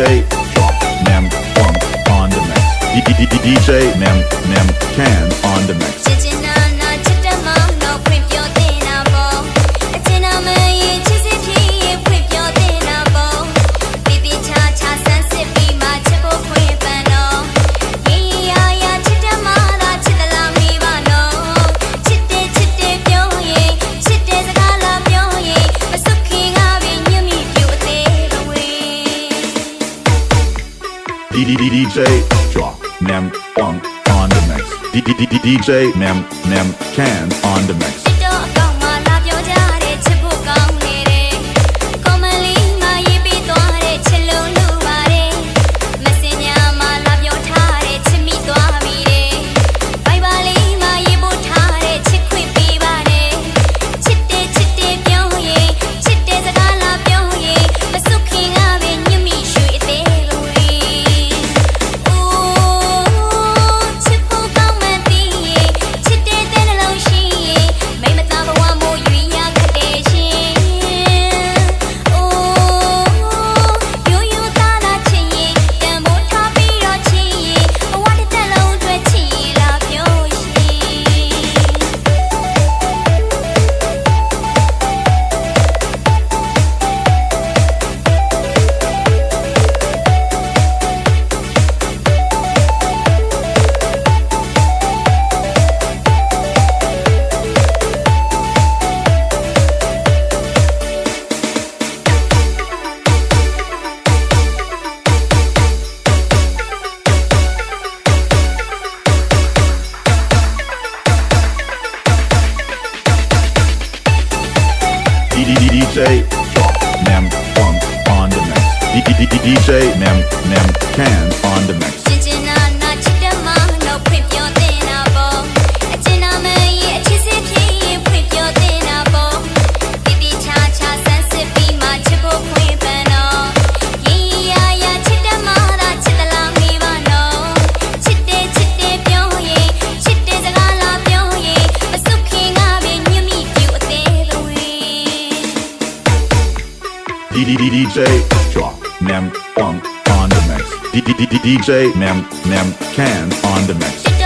DJ on the mix. DJ Can on the mix. DJ drop Mem Funk on the mix. DJ Mem Mem Can on the mix. DJ Mem Funk on the mix. DJ Mem Mem Can on the mix. DJ Drop Mem Funk on the mix. DJ Mem Mem Can on the mix.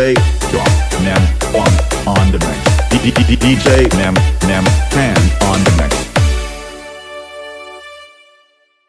DJ Drop Nem One on the mix. DJ Nem Nem Can.